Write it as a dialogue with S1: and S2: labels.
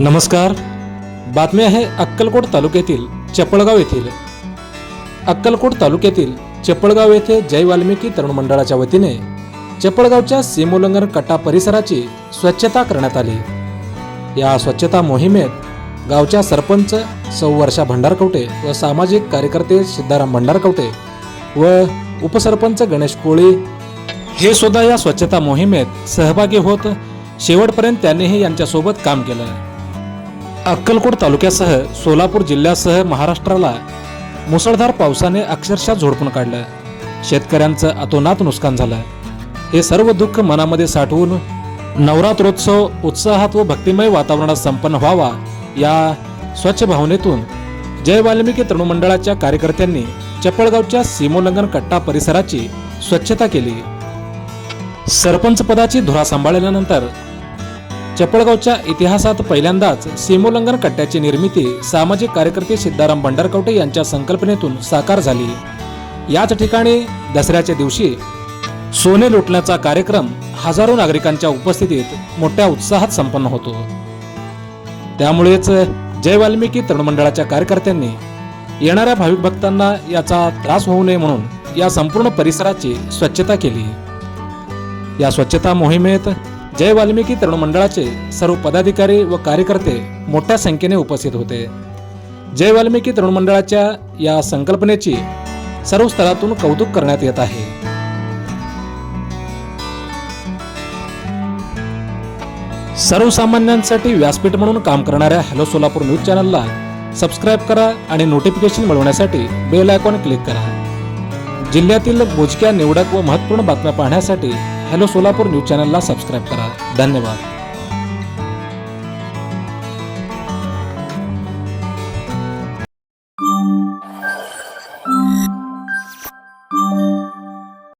S1: नमस्कार. बातमी आहे अक्कलकोट तालुक्यातील चपळगाव येथील. अक्कलकोट तालुक्यातील चपळगाव येथे जय वाल्मिकी तरुण मंडळाच्या वतीने चपळगावच्या सीमोल्लंघन कट्टा परिसराची स्वच्छता करण्यात आली. या स्वच्छता मोहिमेत गावच्या सरपंच सौ वर्षा भंडारकवटे व सामाजिक कार्यकर्ते सिद्धाराम भंडारकवटे व उपसरपंच गणेश कोळी हे सुद्धा या स्वच्छता मोहिमेत सहभागी होत शेवटपर्यंत त्यांनीही यांच्यासोबत काम केलं. अक्कलकोट तालुक्यासह सोलापूर जिल्ह्यासह महाराष्ट्राला मुसळधार पावसाने अक्षरशः झोडपून काढलं. शेतकऱ्यांचं अतोनात नुकसान झालं. हे सर्व दुःख मनामध्ये साठवून नवरात्रोत्सव उत्साहात व भक्तिमय वातावरणात संपन्न व्हावा या स्वच्छ भावनेतून जय वाल्मिकी तृणमंडळाच्या कार्यकर्त्यांनी चपळगावच्या सीमोल्लंघन कट्टा परिसराची स्वच्छता केली. सरपंच पदाची धुरा सांभाळल्यानंतर चपळगावच्या इतिहासात पहिल्यांदाच सीमोल्लंघन कट्ट्याची निर्मिती सामाजिक कार्यकर्ते सिद्धाराम भंडारकवटे यांच्या संकल्पनेतून साकार झाली. याच ठिकाणी दसऱ्याच्या दिवशी सोने लुटण्याचा कार्यक्रम हजारो नागरिकांच्या उपस्थितीत मोठ्या उत्साहात संपन्न होतो. त्यामुळेच जय वाल्मिकी तरुण मंडळाच्या कार्यकर्त्यांनी येणाऱ्या भाविक भक्तांना याचा त्रास होऊ नये म्हणून या संपूर्ण परिसराची स्वच्छता केली. या स्वच्छता मोहिमेत जय वाल्मिकी तरुण मंडळाचे सर्व पदाधिकारी व कार्यकर्ते मोठ्या संख्येने उपस्थित होते. जय वाल्मिकी तरुण मंडळाच्या या संकल्पनेची सर्व स्तरातून कौतुक करण्यात येत आहे. सर्वसामान्यांसाठी व्यासपीठ म्हणून काम करणाऱ्या हॅलो सोलापूर न्यूज चॅनलला सबस्क्राईब करा आणि नोटिफिकेशन मिळवण्यासाठी बेल आयकॉन क्लिक करा. जिल्ह्यातील मोजक्या निवडक व महत्त्वपूर्ण बातम्या पाहण्यासाठी हॅलो सोलापूर न्यूज चॅनलला सबस्क्राईब करा. धन्यवाद.